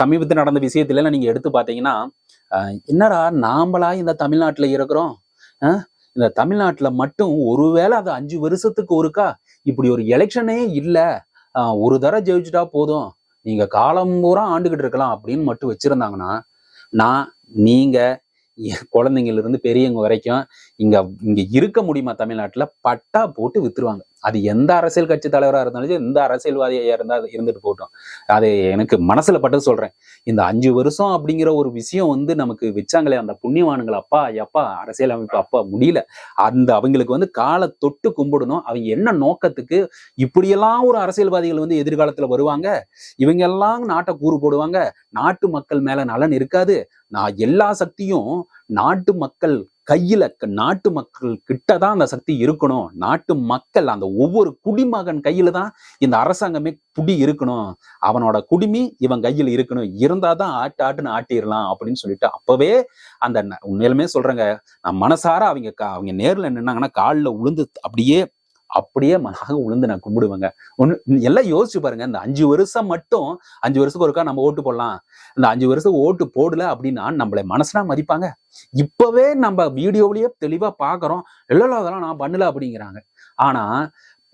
சமீபத்தில் நடந்த விஷயத்துலலாம் நீங்கள் எடுத்து பார்த்தீங்கன்னா என்னடா நாமளா இந்த தமிழ்நாட்டில் இருக்கிறோம்? இந்த தமிழ்நாட்டில் மட்டும் ஒருவேளை அது அஞ்சு வருஷத்துக்கு ஒருக்கா? இப்படி ஒரு எலெக்ஷனே இல்லை. ஒரு தடவை ஜெயிச்சுட்டா போதும். நீங்கள் காலம் பூரா ஆண்டுகிட்டு இருக்கலாம் அப்படின்னு மட்டும் வச்சுருந்தாங்கன்னா நான் நீங்கள் என் பெரியவங்க வரைக்கும் இங்கே இங்கே இருக்க முடியுமா தமிழ்நாட்டில்? பட்டா போட்டு விற்றுருவாங்க அது எந்த அரசியல் கட்சி தலைவராக இருந்தாலும் எந்த அரசியல்வாதியாக இருந்தால் இருந்துட்டு போகட்டும். அது எனக்கு மனசுல பட்டு சொல்றேன். இந்த அஞ்சு வருஷம் அப்படிங்கிற ஒரு விஷயம் வந்து நமக்கு வச்சாங்களே அந்த புண்ணியவானுங்கள் அப்பா அப்பா அரசியல் அமைப்பு அப்பா முடியல. அந்த அவங்களுக்கு வந்து காலை தொட்டு கும்பிடணும். அவங்க என்ன நோக்கத்துக்கு இப்படியெல்லாம் ஒரு அரசியல்வாதிகள் வந்து எதிர்காலத்துல வருவாங்க? இவங்க எல்லாம் நாட்டை கூறு போடுவாங்க? நாட்டு மக்கள் மேல நலன் இருக்காது. நான் எல்லா சக்தியும் நாட்டு மக்கள் கையில க- நாட்டு மக்கள் கிட்ட தான் அந்த சக்தி இருக்கணும். நாட்டு மக்கள் அந்த ஒவ்வொரு குடிமகன் கையில தான் இந்த அரசாங்கமே புடி இருக்கணும். அவனோட குடிமி இவன் கையில் இருக்கணும். இருந்தாதான் ஆட்டு ஆட்டுன்னு ஆட்டிடலாம் அப்படின்னு சொல்லிட்டு அப்பவே அந்த ந- உண்மையிலுமே சொல்றேங்க. நான் மனசார அவங்க கா- அவங்க நேர்ல நின்னாங்கன்னா காலில் உளுந்து அப்படியே அப்படியே மனாக உளுந்து நான் கும்பிடுவேங்க. ஒன்று எல்லாம் யோசிச்சு பாருங்க. இந்த அஞ்சு வருஷம் மட்டும் அஞ்சு வருஷத்துக்கு ஒருக்கா நம்ம ஓட்டு போடலாம். இந்த அஞ்சு வருஷத்துக்கு ஓட்டு போடல அப்படின்னா நம்மளை மனசுனா மதிப்பாங்க. இப்பவே நம்ம வீடியோவிலேயே தெளிவா பாக்குறோம். இல்ல அதெல்லாம் நான் பண்ணல அப்படிங்கிறாங்க. ஆனா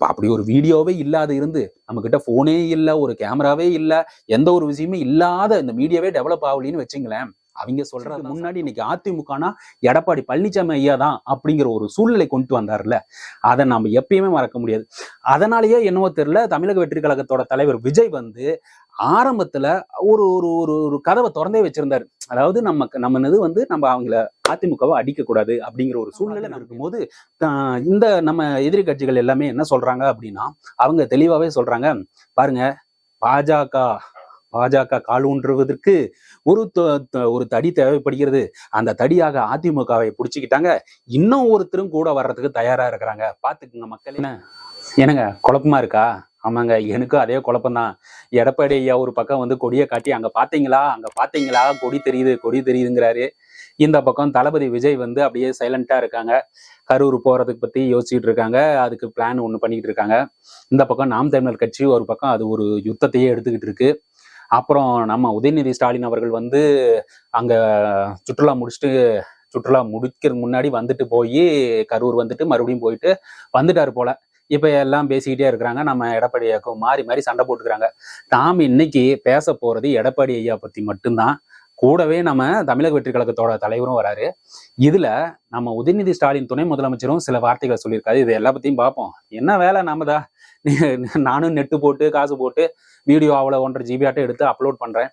அப்படி ஒரு வீடியோவே இல்லாத இருந்து நம்மக்கிட்ட ஃபோனே இல்லை ஒரு கேமராவே இல்லை எந்த ஒரு விஷயமே இல்லாத இந்த மீடியாவே டெவலப் ஆகலின்னு வச்சுங்களேன் அவங்க சொல்றது முன்னாடி இன்னைக்கு அதிமுகனா எடப்பாடி பழனிசாமி ஐயா தான் அப்படிங்கிற ஒரு சூழ்நிலை கொண்டு வந்தார்ல அதை நம்ம எப்பயுமே மறக்க முடியாது. அதனாலயே என்னவோ தெரியல தமிழக வெற்றி கழகத்தோட தலைவர் விஜய் வந்து ஆரம்பத்துல ஒரு ஒரு ஒரு ஒரு கதவை திறந்தே வச்சிருந்தாரு. அதாவது நம்ம நம்ம இது வந்து நம்ம அவங்கள அதிமுகவை அடிக்க கூடாது அப்படிங்கிற ஒரு சூழ்நிலை இருக்கும்போது இந்த நம்ம எதிரி கட்சிகள் எல்லாமே என்ன சொல்றாங்க அப்படின்னா அவங்க தெளிவாவே சொல்றாங்க. பாருங்க பாஜக பாஜக கால் ஊன்றுவதற்கு ஒரு ஒரு தடி தேவைப்படுகிறது. அந்த தடியாக அதிமுகவை பிடிச்சிக்கிட்டாங்க. இன்னும் ஒருத்தரும் கூட வர்றதுக்கு தயாரா இருக்கிறாங்க. பாத்துக்குங்க மக்கள். என்ன? என்னங்க? குழப்பமா இருக்கா? ஆமாங்க. எனக்கும் அதே குழப்பம்தான். எடப்பாடி ஐயா ஒரு பக்கம் வந்து கொடியை காட்டி அங்க பாத்தீங்களா அங்க பாத்தீங்களா கொடி தெரியுது கொடி தெரியுதுங்கிறாரு. இந்த பக்கம் தளபதி விஜய் வந்து அப்படியே சைலண்டா இருக்காங்க. கரூர் போறதுக்கு பத்தி யோசிச்சுட்டு இருக்காங்க. அதுக்கு பிளான் ஒன்று பண்ணிக்கிட்டு இருக்காங்க. இந்த பக்கம் நாம் தமிழர் கட்சி ஒரு பக்கம் அது ஒரு யுத்தத்தையே எடுத்துக்கிட்டு இருக்கு. அப்புறம் நம்ம உதயநிதி ஸ்டாலின் அவர்கள் வந்து அங்கே சுற்றுலா முடிச்சுட்டு சுற்றுலா முடிக்கிறதுக்கு முன்னாடி வந்துட்டு போய் கரூர் வந்துட்டு மறுபடியும் போயிட்டு வந்துட்டாரு போல. இப்போ எல்லாம் பேசிக்கிட்டே இருக்கிறாங்க. நம்ம எடப்பாடி ஐயாக்கும் மாறி மாறி சண்டை போட்டுக்கிறாங்க. நாம் இன்னைக்கு பேச போகிறது எடப்பாடி ஐயா பற்றி மட்டும்தான். கூடவே நம்ம தமிழக வெற்றி கழகத்தோட தலைவரும் வராரு. இதுல நம்ம உதயநிதி ஸ்டாலின் துணை முதலமைச்சரும் சில வார்த்தைகளை சொல்லியிருக்காரு. இது எல்லா பத்தியும் பார்ப்போம் என்ன வேலை நாம தான் நானும் நெட்டு போட்டு காசு போட்டு வீடியோ அவ்வளோ ஒன்றரை ஜிபி ஆட்டம் எடுத்து அப்லோட் பண்றேன்.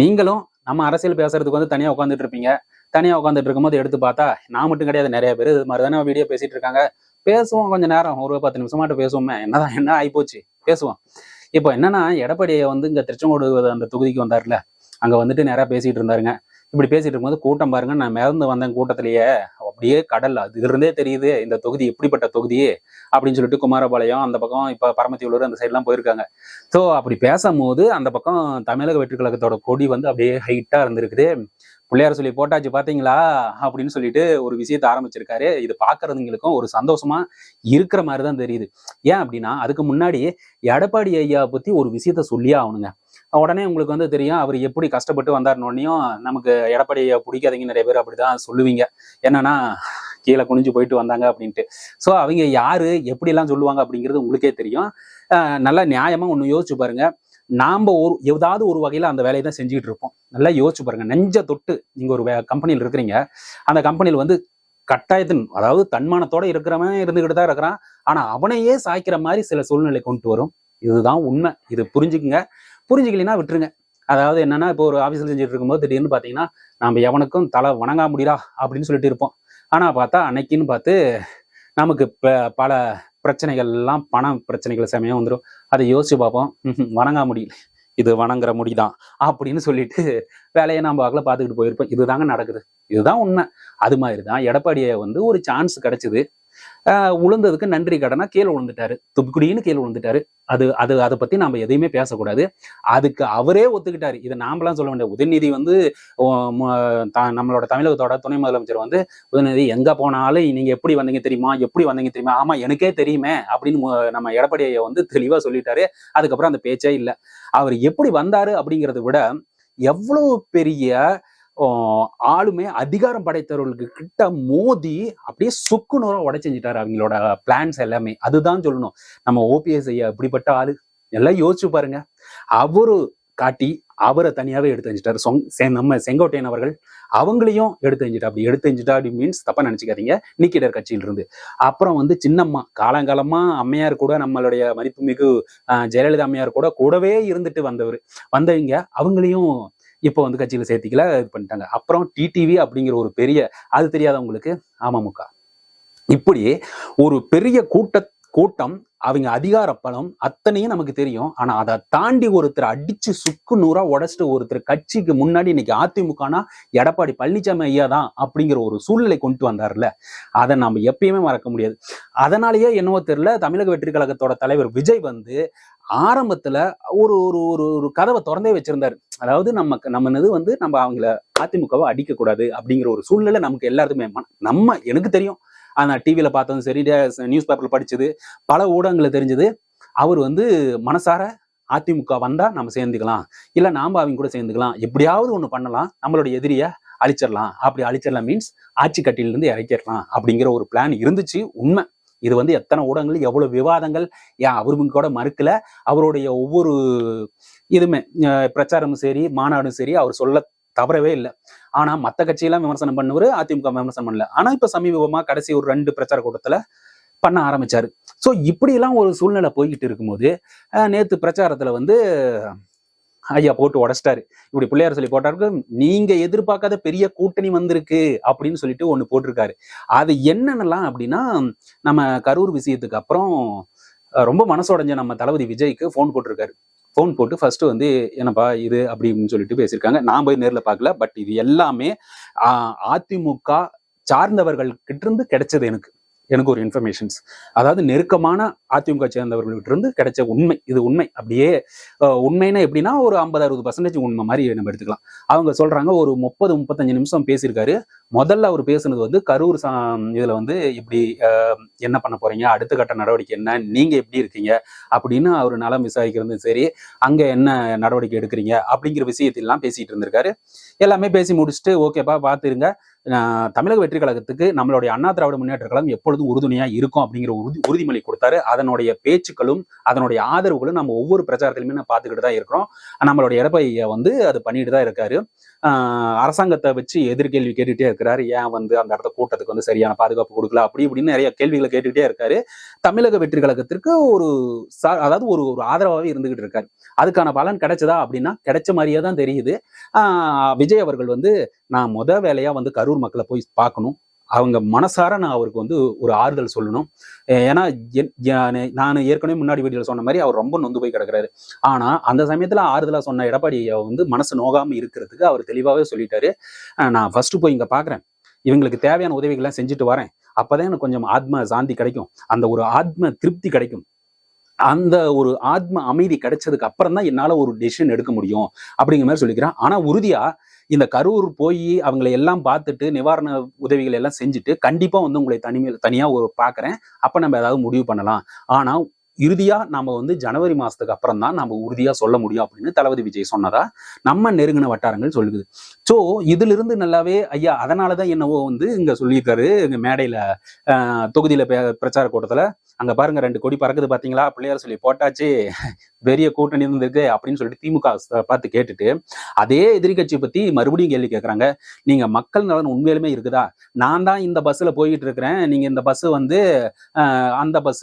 நீங்களும் நம்ம அரசியல் பேசுறதுக்கு வந்து தனியா உட்காந்துட்டு இருப்பீங்க. தனியா உட்காந்துட்டு இருக்கும்போது எடுத்து பார்த்தா நான் மட்டும் கிடையாது நிறைய பேர். இது மாதிரி தானே வீடியோ பேசிட்டு இருக்காங்க. பேசுவோம் கொஞ்சம் நேரம். ஒரு பத்து நிமிஷமாட்டு பேசுவோமே. என்னதான் என்ன ஆயிப்போச்சு? பேசுவோம். இப்போ என்னன்னா எடப்பாடியை வந்து இங்க திருச்செங்கோடு அந்த தொகுதிக்கு வந்தார்ல அங்கே வந்துட்டு நிறையா பேசிகிட்டு இருந்தாருங்க. இப்படி பேசிட்டு இருக்கும்போது கூட்டம் பாருங்க நான் மிதந்து வந்தேன் கூட்டத்திலேயே. அப்படியே கடல் அது இருந்தே தெரியுது இந்த தொகுதி எப்படிப்பட்ட தொகுதி அப்படின்னு சொல்லிட்டு குமாரபாளையம் அந்த பக்கம் இப்போ பரமத்தியூர் அந்த சைட்லாம் போயிருக்காங்க. ஸோ அப்படி பேசும்போது அந்த பக்கம் தமிழக வெற்றி கழகத்தோட கொடி வந்து அப்படியே ஹைட்டாக இருந்திருக்குது. பிள்ளையார் சொல்லி போட்டாச்சு பார்த்தீங்களா அப்படின்னு சொல்லிட்டு ஒரு விஷயத்த ஆரம்பிச்சிருக்காரு. இது பார்க்கறதுங்களுக்கும் ஒரு சந்தோஷமா இருக்கிற மாதிரி தான் தெரியுது. ஏன் அப்படின்னா அதுக்கு முன்னாடி எடப்பாடி ஐயா பற்றி ஒரு விஷயத்த சொல்லியே ஆகணுங்க. உடனே உங்களுக்கு வந்து தெரியும் அவர் எப்படி கஷ்டப்பட்டு வந்தாருனோடனையும் நமக்கு எடப்பாடியை பிடிக்காதீங்க நிறைய பேர் அப்படிதான் சொல்லுவீங்க. என்னன்னா கீழே குனிஞ்சு போயிட்டு வந்தாங்க அப்படின்ட்டு. ஸோ அவங்க யாரு எப்படிலாம் சொல்லுவாங்க அப்படிங்கிறது உங்களுக்கே தெரியும். நல்லா நியாயமா ஒன்று யோசிச்சு பாருங்க. நாம் ஒரு ஏதாவது ஒரு வகையில் அந்த வேலையை தான் செஞ்சுக்கிட்டு இருப்போம். நல்லா யோசிச்சு பாருங்க. நெஞ்ச தொட்டு நீங்கள் ஒரு கம்பெனியில் இருக்கிறீங்க. அந்த கம்பெனியில் வந்து கட்டாயத்தின் அதாவது தன்மானத்தோட இருக்கிறவன் இருந்துகிட்டு தான் இருக்கிறான். ஆனால் அவனையே சாய்க்கிற மாதிரி சில சூழ்நிலை கொண்டு வரும். இதுதான் உண்மை. இது புரிஞ்சுக்குங்க. புரிஞ்சுக்கலாம் விட்டுருங்க. அதாவது என்னன்னா இப்போ ஒரு ஆஃபீஸில் செஞ்சுட்டு இருக்கும்போது திடீர்னு பார்த்தீங்கன்னா நம்ம எவனுக்கும் தலை வணங்கா முடியலா அப்படின்னு சொல்லிட்டு இருப்போம். ஆனால் பார்த்தா அன்னைக்குன்னு பார்த்து நமக்கு ப- பல பிரச்சனைகள்லாம் பணம் பிரச்சனைகள் சமயம் வந்துடும் அதை யோசிச்சு பார்ப்போம். ம்ஹும், வணங்கா முடியல. இது வணங்குற முடிதான் அப்படின்னு சொல்லிட்டு வேலையை நம்ம வாக்கில் பார்த்துக்கிட்டு போயிருப்போம். இதுதாங்க நடக்குது. இதுதான் உண்மை. அது மாதிரி தான் எடப்பாடியை வந்து ஒரு சான்ஸ் கிடைச்சிது. உளுந்ததுக்கு நன்றி கடனா கீழே விழுந்துட்டாரு துப்புக்குடின்னு கீழே விழுந்துட்டாரு அது அது அதை பத்தி நாம எதையுமே பேசக்கூடாது. அதுக்கு அவரே ஒத்துக்கிட்டாரு. இதை நாமலாம் சொல்ல வேண்டிய உதயநிதி வந்து நம்மளோட தமிழகத்தோட துணை முதலமைச்சர் வந்து உதயநிதி எங்க போனாலும் நீங்க எப்படி வந்தீங்க தெரியுமா? எப்படி வந்தீங்க தெரியுமா? ஆமா எனக்கே தெரியுமே அப்படின்னு நம்ம எடப்பாடியை வந்து தெளிவா சொல்லிட்டாரு. அதுக்கப்புறம் அந்த பேச்சே இல்லை. அவர் எப்படி வந்தாரு அப்படிங்கிறத விட எவ்வளவு பெரிய ஆளுமை அதிகாரம் படைத்தவர்களுக்கு கிட்ட மோதி அப்படியே சுக்கு நூறா உடைச்செஞ்சிட்டாரு அவங்களோட பிளான்ஸ் எல்லாமே. அதுதான் சொல்லணும். நம்ம ஓபிஎஸ் ஐயா இப்படிப்பட்ட ஆளு. எல்லாம் யோசிச்சு பாருங்க. அவரு காட்டி அவரை தனியாவே எடுத்து வச்சுட்டாரு சொங் நம்ம செங்கோட்டையன் அவர்கள் அவங்களையும் எடுத்து வச்சுட்டா அப்படி எடுத்து வச்சுட்டா அப்படி மீன்ஸ் தப்பா நினைச்சுக்காதீங்க. நீக்கிடர் கட்சியில இருந்து அப்புறம் வந்து சின்னம்மா காலங்காலமா அம்மையார் கூட நம்மளுடைய மதிப்புமிகு ஜெயலலிதா அம்மையார் கூட கூடவே இருந்துட்டு வந்தவர். வந்தவங்க அவங்களையும் இப்போ வந்து கட்சியில் சேர்த்திக்கல இது பண்ணிட்டாங்க. அப்புறம் டிடிவி அப்படிங்கிற ஒரு பெரிய அது தெரியாதவங்களுக்கு அமமுக இப்படி ஒரு பெரிய கூட்ட கூட்டம் அவங்க அதிகார பலம் அத்தனையும் நமக்கு தெரியும். ஆனா அதை தாண்டி ஒருத்தர் அடிச்சு சுக்கு நூறா உடச்சிட்டு ஒருத்தர் கட்சிக்கு முன்னாடி இன்னைக்கு அதிமுகனா எடப்பாடி பழனிசாமி ஐயா தான் அப்படிங்கிற ஒரு சூழ்நிலை கொண்டு வந்தார்ல. அதை நம்ம எப்பயுமே மறக்க முடியாது. அதனாலேயே என்னவோ தெரியல தமிழக வெற்றி கழகத்தோட தலைவர் விஜய் வந்து ஆரம்பத்துல ஒரு ஒரு ஒரு ஒரு கதவை திறந்தே வச்சிருந்தாரு. அதாவது நமக்கு நம்ம இது வந்து நம்ம அவங்கள அதிமுகவை அடிக்க கூடாது அப்படிங்கிற ஒரு சூழ்நிலை நமக்கு எல்லாருக்குமே நம்ம எனக்கு தெரியும். ஆனால் டிவியில் பார்த்ததும் சரி நியூஸ் பேப்பரில் படிச்சது பல ஊடகங்களை தெரிஞ்சது அவர் வந்து மனசார அதிமுக வந்தால் நம்ம சேர்ந்துக்கலாம். இல்லை நாம் அவங்க கூட சேர்ந்துக்கலாம். எப்படியாவது ஒன்று பண்ணலாம். நம்மளுடைய எதிரியை அழிச்சிடலாம். அப்படி அழிச்சிடலாம் மீன்ஸ் ஆட்சி கட்டில இறக்கிடலாம் அப்படிங்கிற ஒரு பிளான் இருந்துச்சு உண்மை. இது வந்து எத்தனை ஊடகங்கள் எவ்வளவு விவாதங்கள் ஏன் அவருங்க கூட மறுக்கல? அவருடைய ஒவ்வொரு இதுமே பிரச்சாரமும் சரி மாநாடும் சரி அவர் சொல்ல தவறவே இல்லை. ஆனா மத்த கட்சியெல்லாம் விமர்சனம் பண்ணுவாரு அதிமுக விமர்சனம் பண்ணல. ஆனா இப்ப சமீபமா கடைசி ஒரு ரெண்டு பிரச்சார கூட்டத்துல பண்ண ஆரம்பிச்சாரு. ஸோ இப்படியெல்லாம் ஒரு சூழ்நிலை போய்கிட்டு இருக்கும்போது நேற்று பிரச்சாரத்தில் பிரச்சாரத்துல வந்து ஐயா போட்டு உடச்சிட்டாரு. இப்படி பிள்ளையார் சொல்லி போட்டாருக்கு நீங்க எதிர்பார்க்காத பெரிய கூட்டணி வந்திருக்கு அப்படின்னு சொல்லிட்டு ஒன்று போட்டிருக்காரு. அது என்னென்னலாம் அப்படின்னா நம்ம கரூர் விஷயத்துக்கு அப்புறம் ரொம்ப ரொம்ப மனசுடைஞ்ச நம்ம தளபதி விஜய்க்கு ஃபோன் போட்டிருக்காரு. ஃபோன் போட்டு ஃபர்ஸ்ட் வந்து என்னப்பா இது? அப்படின்னு சொல்லிட்டு பேசியிருக்காங்க. நான் போய் நேரில் பார்க்கல. பட் இது எல்லாமே அதிமுக சார்ந்தவர்கள் கிட்ட இருந்து கிடைச்சது எனக்கு. எனக்கு ஒரு இன்ஃபர்மேஷன்ஸ் அதாவது நெருக்கமான அதிமுக சேர்ந்தவர்கள்ட்ட இருந்து கிடைச்ச உண்மை இது உண்மை. அப்படியே உண்மைன்னா எப்படின்னா ஒரு ஐம்பது அறுபது பர்சன்டேஜ் உண்மை மாதிரி நம்ம எடுத்துக்கலாம். அவங்க சொல்றாங்க ஒரு முப்பது முப்பத்தஞ்சு நிமிஷம் பேசியிருக்காரு. முதல்ல அவர் பேசுனது வந்து கரூர் சா இதுல வந்து இப்படி என்ன பண்ண போறீங்க? அடுத்த கட்ட நடவடிக்கை என்ன? நீங்க எப்படி இருக்கீங்க? அப்படின்னு அவர் நலம் விசாரிக்கிறது சரி அங்க என்ன நடவடிக்கை எடுக்கிறீங்க? அப்படிங்கிற விஷயத்திலாம் பேசிட்டு இருந்திருக்காரு. எல்லாமே பேசி முடிச்சுட்டு ஓகேப்பா பார்த்துருங்க தமிழக வெற்றி கழகத்துக்கு நம்மளுடைய அண்ணா திராவிட முன்னேற்ற கழகம் எப்பொழுதும் உறுதுணையா இருக்கும் அப்படிங்கிற உறுதி உறுதிமொழி கொடுத்தாரு. அதனுடைய பேச்சுக்களும் அதனுடைய ஆதரவுகளும் நம்ம ஒவ்வொரு பிரச்சாரத்திலுமே நம்ம பார்த்துக்கிட்டு தான் இருக்கிறோம். நம்மளுடைய எடப்பாடியை வந்து அது பண்ணிட்டு தான் இருக்காரு. அரசாங்கத்தை வச்சு எதிர்கேள்வி கேட்டுகிட்டே இருக்கிறாரு. ஏன் வந்து அந்த இடத்த கூட்டத்துக்கு வந்து சரியான பாதுகாப்பு கொடுக்கல? அப்படி இப்படின்னு நிறைய கேள்விகளை கேட்டுக்கிட்டே இருக்காரு. தமிழக வெற்றி கழகத்திற்கு ஒரு சா- அதாவது ஒரு ஒரு ஆதரவாகவே இருந்துகிட்டு இருக்காரு. அதுக்கான பலன் கிடைச்சதா அப்படின்னா கிடைச்ச மாதிரியே தான் தெரியுது. விஜய் அவர்கள் வந்து நான் முத வேலையா வந்து கரூர் மக்களை போய் பார்க்கணும். அவங்க மனசார நான் அவருக்கு வந்து ஒரு ஆறுதல் சொல்லணும். ஏன்னா என்- நான் ஏற்கனவே முன்னாடி வீடியோல சொன்ன மாதிரி அவர் ரொம்ப நொந்து போய் கிடக்குறாரு. ஆனா அந்த சமயத்துல ஆறுதலா சொன்ன எடப்பாடி வந்து மனசு நோகாம இருக்கிறதுக்கு அவர் தெளிவாவே சொல்லிட்டாரு. நான் ஃபர்ஸ்ட் போய் இங்க பாக்குறேன். இவங்களுக்கு தேவையான உதவிகள்லாம் செஞ்சுட்டு வரேன். அப்பதான் எனக்கு கொஞ்சம் ஆத்ம சாந்தி கிடைக்கும். அந்த ஒரு ஆத்ம திருப்தி கிடைக்கும். அந்த ஒரு ஆத்ம அமைதி கிடைச்சதுக்கு அப்புறம் தான் என்னால ஒரு டெசிஷன் எடுக்க முடியும். அப்படிங்கிற மாதிரி சொல்லிக்கிறேன். ஆனா உறுதியா இந்த கரூர் போய் அவங்களை எல்லாம் பார்த்துட்டு நிவாரண உதவிகள் எல்லாம் செஞ்சுட்டு கண்டிப்பாக வந்து உங்களை தனிமையில் தனியாக ஒரு பார்க்குறேன் அப்போ நம்ம ஏதாவது முடிவு பண்ணலாம். ஆனால் இறுதியாக நம்ம வந்து ஜனவரி மாதத்துக்கு அப்புறம் தான் நம்ம உறுதியாக சொல்ல முடியும் அப்படின்னு தளபதி விஜய் சொன்னதா நம்ம நெருங்கின வட்டாரங்கள் சொல்லுது. ஸோ இதிலிருந்து நல்லாவே ஐயா அதனாலதான் என்னவோ வந்து இங்கே சொல்லியிருக்காரு இங்கே மேடையில் தொகுதியில் பே- பிரச்சார கூட்டத்தில் அங்க பாருங்க ரெண்டு கொடி பறக்குது பாத்தீங்களா? பிள்ளையார் சொல்லி போட்டாச்சு பெரிய கூட்டணி இருந்திருக்கு அப்படின்னு சொல்லிட்டு திமுக பார்த்து கேட்டுட்டு அதே எதிரி கட்சி பத்தி மறுபடியும் கேள்வி கேட்கறாங்க நீங்க மக்கள் நலன் உண்மையிலுமே இருக்குதா? நான் தான் இந்த பஸ்ல போய்கிட்டு இருக்கிறேன். நீங்க இந்த பஸ் வந்து அந்த பஸ்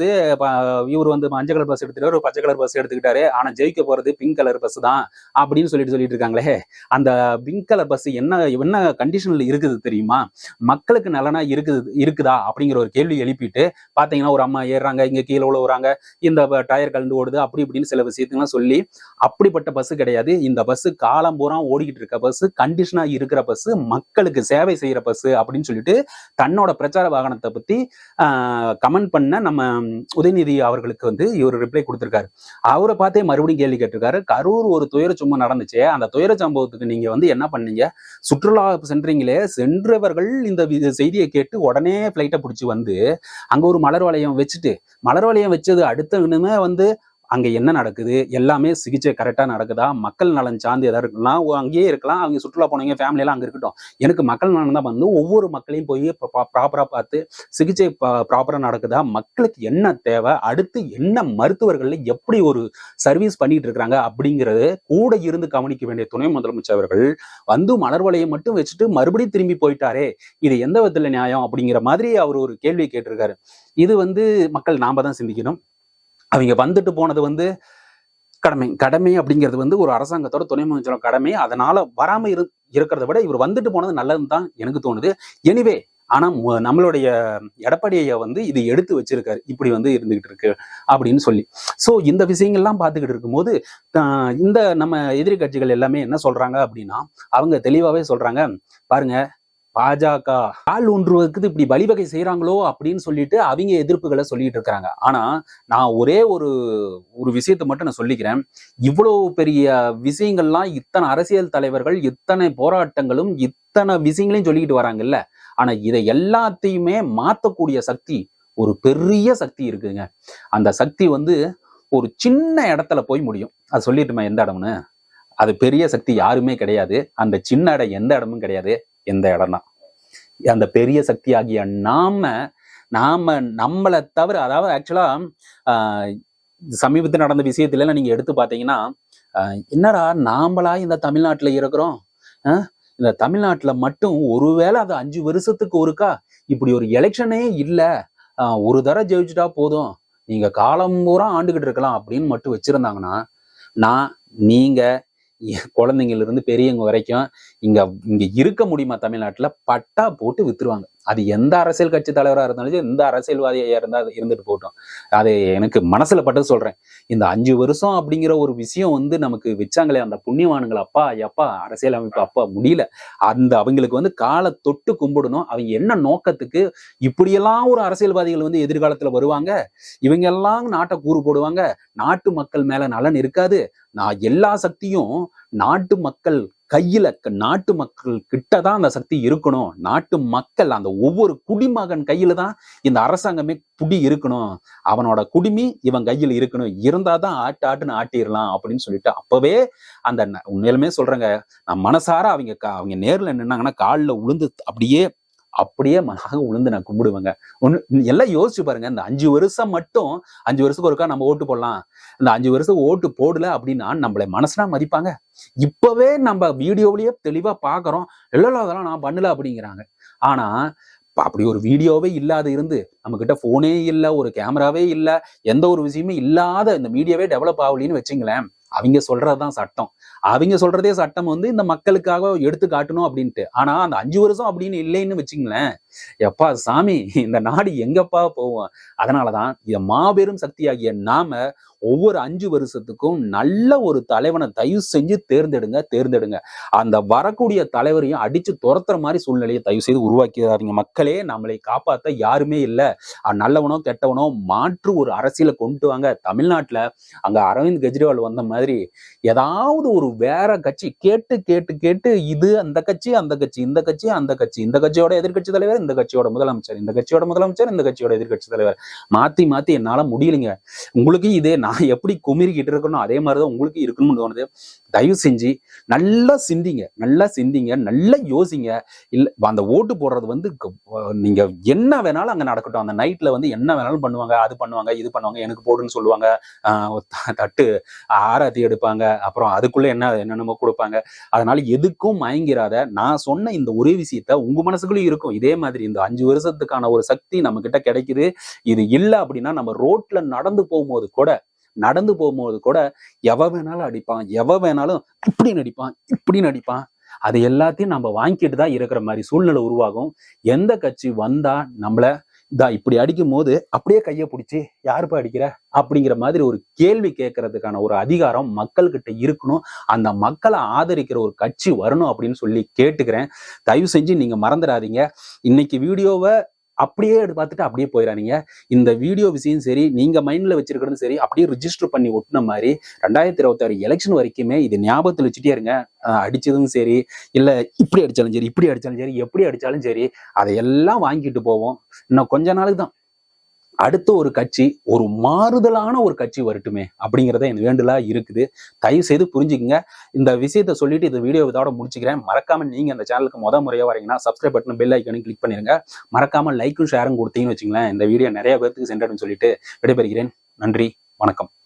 இவர் வந்து மஞ்சள் கலர் பஸ் எடுத்துட்டாரு ஒரு பச்சை கலர் பஸ் எடுத்துக்கிட்டாரு. ஆனா ஜெயிக்க போறது பிங்க் கலர் பஸ் தான் அப்படின்னு சொல்லிட்டு சொல்லிட்டு இருக்காங்களே. அந்த பிங்க் கலர் பஸ் என்ன என்ன கண்டிஷன்ல இருக்குது தெரியுமா? மக்களுக்கு நலனா இருக்குது இருக்குதா? அப்படிங்கிற ஒரு கேள்வி எழுப்பிட்டு பாத்தீங்கன்னா ஒரு அம்மா போயிடுறாங்க இங்க கீழே உழுவுறாங்க இந்த டயர் கலந்து ஓடுது அப்படி இப்படின்னு சில விஷயத்தெல்லாம் சொல்லி அப்படிப்பட்ட பஸ் கிடையாது. இந்த பஸ் காலம் பூரா ஓடிக்கிட்டு இருக்க பஸ் கண்டிஷனா இருக்கிற பஸ் மக்களுக்கு சேவை செய்யற பஸ் அப்படின்னு சொல்லிட்டு தன்னோட பிரச்சார வாகனத்தை பத்தி கமெண்ட் பண்ண நம்ம உதயநிதி அவர்களுக்கு வந்து இவர் ரிப்ளை கொடுத்துருக்காரு. அவரை பார்த்தே மறுபடியும் கேள்வி கேட்டிருக்காரு. கரூர் ஒரு துயர சும்மா நடந்துச்சே அந்த துயர சம்பவத்துக்கு நீங்க வந்து என்ன பண்ணீங்க? சுற்றுலா சென்றீங்களே சென்றவர்கள் இந்த வி- செய்தியை கேட்டு உடனே ஃப்ளைட்டை பிடிச்சி வந்து அங்க ஒரு மலர் வளையம் வச்சுட்டு மலர் வளையம் வச்சது. அடுத்த நிமிஷமே வந்து அங்கே என்ன நடக்குது? எல்லாமே சிகிச்சை கரெக்டாக நடக்குதா? மக்கள் நலன் சார்ந்து எதாவது இருக்கலாம் அங்கேயே இருக்கலாம். அவங்க சுற்றுலா போனவங்க ஃபேமிலியெல்லாம் அங்கே இருக்கட்டும். எனக்கு மக்கள் நலன் தான் வந்து ஒவ்வொரு மக்களையும் போய் ப்ராப்பராக பார்த்து சிகிச்சை ப்ராப்பராக நடக்குதா? மக்களுக்கு என்ன தேவை? அடுத்து என்ன மருத்துவர்கள் எப்படி ஒரு சர்வீஸ் பண்ணிட்டு இருக்கிறாங்க அப்படிங்கிறது கூட இருந்து கவனிக்க வேண்டிய துணை முதலமைச்சர் அவர்கள் வந்து மலர்வலையை மட்டும் வச்சுட்டு மறுபடியும் திரும்பி போயிட்டாரே. இது எந்த விதத்தில் நியாயம்? அப்படிங்கிற மாதிரி அவர் ஒரு கேள்வி கேட்டிருக்காரு. இது வந்து மக்கள் நாம தான் சிந்திக்கணும். அவங்க வந்துட்டு போனது வந்து கடமை. கடமை அப்படிங்கிறது வந்து ஒரு அரசாங்கத்தோட துணை முதலமைச்சரோட கடமை. அதனால வராமல் இரு இருக்கிறத விட இவர் வந்துட்டு போனது நல்லதுன்னு தான் எனக்கு தோணுது. எனிவே ஆனால் நம்மளுடைய எடப்பாடியை வந்து இது எடுத்து வச்சிருக்காரு. இப்படி வந்து இருந்துகிட்டு இருக்கு அப்படின்னு சொல்லி. ஸோ இந்த விஷயங்கள்லாம் பார்த்துக்கிட்டு இருக்கும்போது இந்த நம்ம எதிரி கட்சிகள் எல்லாமே என்ன சொல்றாங்க அப்படின்னா அவங்க தெளிவாகவே சொல்றாங்க. பாருங்க பாஜக கால் ஒன்றுவதற்கு இப்படி வழிவகை செய்கிறாங்களோ அப்படின்னு சொல்லிட்டு அவங்க எதிர்ப்புகளை சொல்லிட்டு இருக்கிறாங்க ஆனா நான் ஒரே ஒரு ஒரு விஷயத்தை மட்டும் நான் சொல்லிக்கிறேன். இவ்வளவு பெரிய விஷயங்கள்லாம் இத்தனை அரசியல் தலைவர்கள் இத்தனை போராட்டங்களும் இத்தனை விஷயங்களையும் சொல்லிக்கிட்டு வராங்கல்ல. ஆனா இதை எல்லாத்தையுமே மாத்தக்கூடிய சக்தி ஒரு பெரிய சக்தி இருக்குங்க. அந்த சக்தி வந்து ஒரு சின்ன இடத்துல போய் முடியும். அது சொல்லிட்டுமா எந்த இடம்னு? அது பெரிய சக்தி யாருமே கிடையாது. அந்த சின்ன இடம் எந்த இடமும் கிடையாது. இந்த இடம் தான் அந்த பெரிய சக்தியாகிய நாம நாம நம்மளை தவிர அதாவது ஆக்சுவலா சமீபத்தில் நடந்த விஷயத்துல எல்லாம் நீங்க எடுத்து பார்த்தீங்கன்னா என்னடா நாமளா இந்த தமிழ்நாட்டில் இருக்கிறோம்? இந்த தமிழ்நாட்டில் மட்டும் ஒருவேளை அது அஞ்சு வருஷத்துக்கு ஒருக்கா இப்படி ஒரு எலெக்ஷனே இல்லை. ஒரு தடவை ஜெயிச்சுட்டா போதும். நீங்க காலம் பூரா ஆண்டுகிட்டு இருக்கலாம் அப்படின்னு மட்டும் வச்சிருந்தாங்கன்னா நான் நீங்க குழந்தைங்கள்லேருந்து பெரியவங்க வரைக்கும் இங்கே இங்கே இருக்க முடியுமா தமிழ்நாட்டில்? பட்டா போட்டு விற்றுருவாங்க அது எந்த அரசியல் கட்சி தலைவராக இருந்தாலும் எந்த அரசியல்வாதியாக இருந்தால் இருந்துட்டு போகட்டும். அது எனக்கு மனசுல பட்டு சொல்றேன். இந்த அஞ்சு வருஷம் அப்படிங்கிற ஒரு விஷயம் வந்து நமக்கு வச்சாங்களே அந்த புண்ணியவானுங்கள் அப்பா எப்பா அரசியல் அமைப்பு அப்பா முடியல. அந்த அவங்களுக்கு வந்து காலை தொட்டு கும்பிடணும். அவங்க என்ன நோக்கத்துக்கு இப்படியெல்லாம் ஒரு அரசியல்வாதிகள் வந்து எதிர்காலத்தில் வருவாங்க? இவங்க எல்லாம் நாட்டை கூறு போடுவாங்க. நாட்டு மக்கள் மேலே நலன் இருக்காது. நான் எல்லா சக்தியும் நாட்டு மக்கள் கையில க- நாட்டு மக்கள் கிட்ட தான் அந்த சக்தி இருக்கணும். நாட்டு மக்கள் அந்த ஒவ்வொரு குடிமகன் கையில தான் இந்த அரசாங்கமே குடி இருக்கணும். அவனோட குடிமி இவன் கையில் இருக்கணும். இருந்தாதான் ஆட்டு ஆட்டுன்னு ஆட்டிடலாம் அப்படின்னு சொல்லிட்டு அப்பவே அந்த ந- உண்மையிலுமே சொல்றேங்க. நான் மனசார அவங்க அவங்க நேர்ல நின்னாங்கன்னா காலில் உளுந்து அப்படியே அப்படியே மனாக உளுந்து நான் கும்பிடுவேங்க. ஒன்று எல்லாம் யோசிச்சு பாருங்க. இந்த அஞ்சு வருஷம் மட்டும் அஞ்சு வருஷத்துக்கு ஒருக்கா நம்ம ஓட்டு போடலாம். இந்த அஞ்சு வருஷம் ஓட்டு போடல அப்படின்னா நம்மளை மனசுனா மதிப்பாங்க. இப்பவே நம்ம வீடியோவிலேயே தெளிவா பாக்குறோம். எல்லாம் அதெல்லாம் நான் பண்ணல அப்படிங்கிறாங்க. ஆனா அப்படி ஒரு வீடியோவே இல்லாத இருந்து நம்மக்கிட்ட ஃபோனே இல்லை ஒரு கேமராவே இல்லை எந்த ஒரு விஷயமே இல்லாத இந்த மீடியாவே டெவலப் ஆகலின்னு வச்சுங்களேன் அவங்க சொல்றதுதான் சட்டம். அவங்க சொல்றதே சட்டம் வந்து இந்த மக்களுக்காக எடுத்து காட்டணும் அப்படின்ட்டு. ஆனா அந்த அஞ்சு வருஷம் அப்படின்னு இல்லைன்னு வச்சுங்களேன் எப்பா சாமி இந்த நாடு எங்கப்பா போவோம்? அதனாலதான் இந்த மாபெரும் சக்தியாகிய நாம ஒவ்வொரு அஞ்சு வருஷத்துக்கும் நல்ல ஒரு தலைவனை தயவு செஞ்சு தேர்ந்தெடுங்க தேர்ந்தெடுங்க. அந்த வரக்கூடிய தலைவரையும் அடிச்சு துரத்துற மாதிரி சூழ்நிலையை தயவு செய்து உருவாக்கிறாருங்க மக்களே நம்மளை காப்பாத்த யாருமே இல்லை. நல்லவனோ கெட்டவனோ மாற்று ஒரு அரசியலை கொண்டு வாங்க. தமிழ்நாட்டுல அங்க அரவிந்த் கெஜ்ரிவால் வந்த மாதிரி ஏதாவது ஒரு வேற கட்சி கேட்டு கேட்டு கேட்டு இது அந்த கட்சி அந்த கட்சி இந்த கட்சி அந்த கட்சி இந்த கட்சியோட எதிர்க்கட்சி தலைவர் இந்த கட்சியோட முதலமைச்சர் இந்த கட்சியோட முதலமைச்சர் இந்த கட்சியோட எதிர்கட்சி தலைவர். மாத்தி மாத்தி என்னால முடியலைங்க. உங்களுக்கு இதே நான் எப்படி குமிரிக்கிட்டு இருக்கணும் அதே மாதிரிதான் உங்களுக்கு இருக்கணும்னு தோணுது. தயவு செஞ்சு நல்லா சிந்திங்க. நல்லா சிந்திங்க. நல்லா யோசிங்க. இல்லை அந்த ஓட்டு போடுறது வந்து நீங்கள் என்ன வேணாலும் அங்கே நடக்கட்டும். அந்த நைட்டில் வந்து என்ன வேணாலும் பண்ணுவாங்க. அது பண்ணுவாங்க இது பண்ணுவாங்க எனக்கு போடுன்னு சொல்லுவாங்க. தட்டு ஆராத்தி எடுப்பாங்க. அப்புறம் அதுக்குள்ளே என்ன என்னென்னமோ கொடுப்பாங்க. அதனால எதுக்கும் மயங்கிறாத நான் சொன்ன இந்த ஒரே விஷயத்த உங்க மனசுக்குள்ளேயும் இருக்கும். இதே மாதிரி இந்த அஞ்சு வருஷத்துக்கான ஒரு சக்தி நம்ம கிட்ட கிடைக்குது. இது இல்லை அப்படின்னா நம்ம ரோட்ல நடந்து போகும்போது கூட நடந்து போகும்போது கூட எவ வேணாலும் அடிப்பான் எவ வேணாலும் இப்படி நடிப்பான் இப்படி நடிப்பான். அது எல்லாத்தையும் நம்ம வாங்கிட்டு தான் இருக்கிற மாதிரி சூழ்நிலை உருவாகும். எந்த கட்சி வந்தா நம்மள இதா இப்படி அடிக்கும் போது அப்படியே கையை பிடிச்சி யாருப்பா அடிக்கிற? அப்படிங்கிற மாதிரி ஒரு கேள்வி கேட்கறதுக்கான ஒரு அதிகாரம் மக்கள்கிட்ட இருக்கணும். அந்த மக்களை ஆதரிக்கிற ஒரு கட்சி வரணும் அப்படின்னு சொல்லி கேட்டுக்கிறேன். தயவு செஞ்சு நீங்க மறந்துடாதீங்க. இன்னைக்கு வீடியோவை அப்படியே எடுத்து பார்த்துட்டு அப்படியே போயிடாதீங்க இந்த வீடியோ விஷயம் சரி நீங்க மைண்ட்ல வச்சிருக்கிறதும் சரி அப்படியே ரிஜிஸ்டர் பண்ணி ஒட்டின மாதிரி ரெண்டாயிரத்தி இருபத்தாறு எலெக்ஷன் வரைக்குமே இது ஞாபகத்தில் வச்சுட்டே இருங்க. அடிச்சதும் சரி இல்ல இப்படி அடிச்சாலும் சரி இப்படி அடிச்சாலும் சரி எப்படி அடிச்சாலும் சரி அதையெல்லாம் வாங்கிட்டு போவோம். இன்னும் கொஞ்ச நாளுக்கு தான். அடுத்த ஒரு கட்சி ஒரு மாறுதலான ஒரு கட்சி வரட்டுமே அப்படிங்கிறத என் வேண்டுலா இருக்குது. தயவு செய்து புரிஞ்சுக்குங்க. இந்த விஷயத்த சொல்லிட்டு இந்த வீடியோ இதோட முடிச்சுக்கிறேன். மறக்காம நீங்க அந்த சேனலுக்கு முத முறையா வரீங்கன்னா சப்ஸ்கிரைப் பட்டன் பெல் ஐக்கனும் கிளிக் பண்ணிருங்க. மறக்காம லைக்கும் ஷேரும் கொடுத்தீங்கன்னு வச்சுங்களேன். இந்த வீடியோ நிறைய பேருக்கு சென்றடுன்னு சொல்லிட்டு விடைபெறுகிறேன். நன்றி வணக்கம்.